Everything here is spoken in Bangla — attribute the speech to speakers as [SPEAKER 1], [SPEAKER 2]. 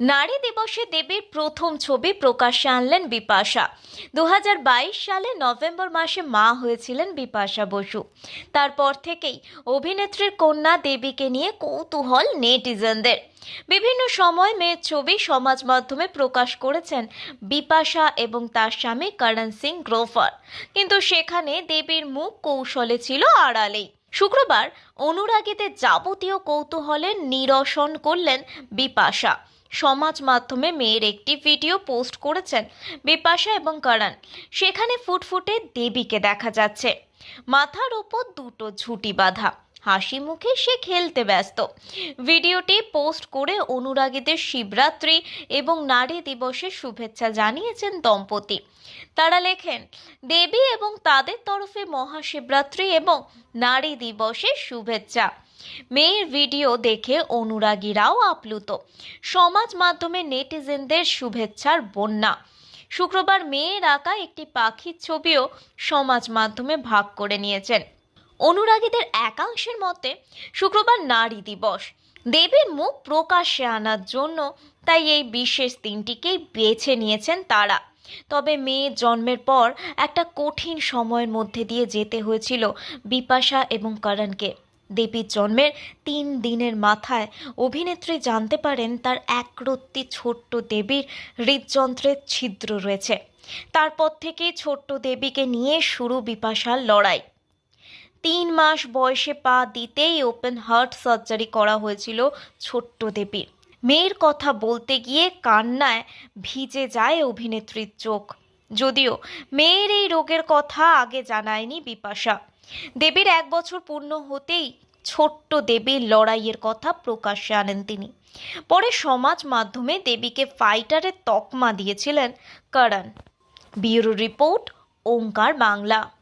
[SPEAKER 1] নারী দিবসে দেবীর প্রথম ছবি প্রকাশ্যে আনলেন বিপাশা। দু হাজার বাইশ সালে নভেম্বর মাসে মা হয়েছিলেন বিপাশা বসু। তারপর থেকেই অভিনেত্রীর কন্যা দেবীকে নিয়ে কৌতূহল নেটিজেনদের। বিভিন্ন সময় মেয়ের ছবি সমাজ মাধ্যমে প্রকাশ করেছেন বিপাশা এবং তার স্বামী করণ সিং গ্রোফার। কিন্তু সেখানে দেবীর মুখ কৌশলে ছিল আড়ালেই। শুক্রবার অনুরাগীদের যাবতীয় কৌতূহলের নিরসন করলেন বিপাশা। সমাজ মাধ্যমে মেয়ের একটি ভিডিও পোস্ট করেছেন বিপাশা এবং করণ সেখানে ফুটফুটে দেবীকে দেখা যাচ্ছে। মাথার ওপর দুটো ঝুঁটি বাঁধা। হাসি মুখে সে খেলতে ব্যস্ত। ভিডিওটি পোস্ট করে অনুরাগীদের শিবরাত্রি এবং নারী দিবসের শুভেচ্ছা জানিয়েছেন দম্পতি। তারা লেখেন, দেবী এবং তাদের তরফে মহাশিবরাত্রি এবং নারী দিবসের শুভেচ্ছা। মেয়ের ভিডিও দেখে অনুরাগীরাও আপ্লুত। সমাজ মাধ্যমে নেটিজেনদের শুভেচ্ছার বন্যা। শুক্রবার মেয়ের আঁকা একটি পাখির ছবিও সমাজ মাধ্যমে ভাগ করে নিয়েছেন। অনুরাগীদের একাংশের মতে, শুক্রবার নারী দিবস। দেবীর মুখ প্রকাশ্যে আনার জন্য তাই এই বিশেষ দিনটিকেই বেছে নিয়েছেন তারা। তবে মেয়ের জন্মের পর একটা কঠিন সময়ের মধ্যে দিয়ে যেতে হয়েছিল বিপাশা এবং করণকে। দেবীর জন্মের তিন দিনের মাথায় অভিনেত্রী জানতে পারেন তার একরত্তি ছোট্ট দেবীর হৃদযন্ত্রের ছিদ্র রয়েছে। তারপর থেকে ছোট্ট দেবীকে নিয়ে শুরু বিপাশার লড়াই। তিন মাস বয়সে পা দিতেই ওপেন হার্ট সার্জারি করা হয়েছিল ছোট্ট দেবীর। মেয়ের কথা বলতে গিয়ে কান্নায় ভিজে যায় অভিনেত্রীর চোখ। যদিও মেয়ের এই রোগের কথা আগে জানায়নি বিপাশা। দেবীর এক বছর পূর্ণ হতেই ছোট্ট দেবীর লড়াইয়ের কথা প্রকাশ্যে আনেন তিনি। পরে সমাজ মাধ্যমে দেবীকে ফাইটারের তকমা দিয়েছিলেন করণ ব্যুরো রিপোর্ট, ওঙ্কার বাংলা।